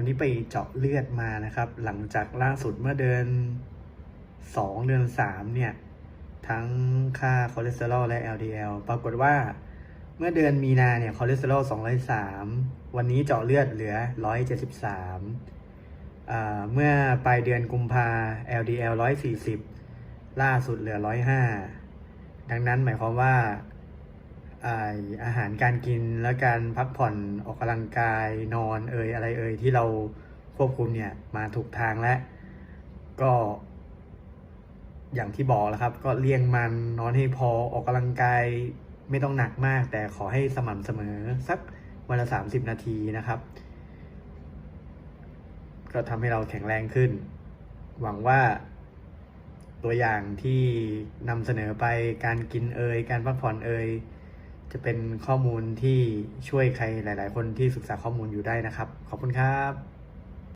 วันนี้ไปเจาะเลือดมานะครับ หลังจากล่าสุดเมื่อเดือนสองเดือนสามเนี่ย ทั้งค่าคอเลสเตอรอลและ LDL ปรากฏว่าเมื่อเดือนมีนาเนี่ยคอเลสเตอรอล203 วันนี้เจาะเลือดเหลือ 173อ่าเมื่อปลายเดือนกุมภา LDL 140 ล่าสุดเหลือ 105 ดังนั้นหมายความว่า อาหารการกินและการพักผ่อนออกกำลังกายนอนเอ่ยอะไรเอ่ยที่เราควบคุมเนี่ยมาถูกทางแล้วก็ อย่างที่บอกแล้วครับ ก็เลี่ยงมันนอนให้พอออกกำลังกายไม่ต้องหนักมาก แต่ขอให้สม่ำเสมอสักวันละสามสิบนาทีนะครับ ก็ทำให้เราแข็งแรงขึ้น หวังว่าตัวอย่างที่นำเสนอไปการกินเอย การพักผ่อนเอย จะเป็นข้อมูลที่ช่วยใครหลาย ๆ คนที่ศึกษาข้อมูลอยู่ได้นะครับ ขอบคุณครับ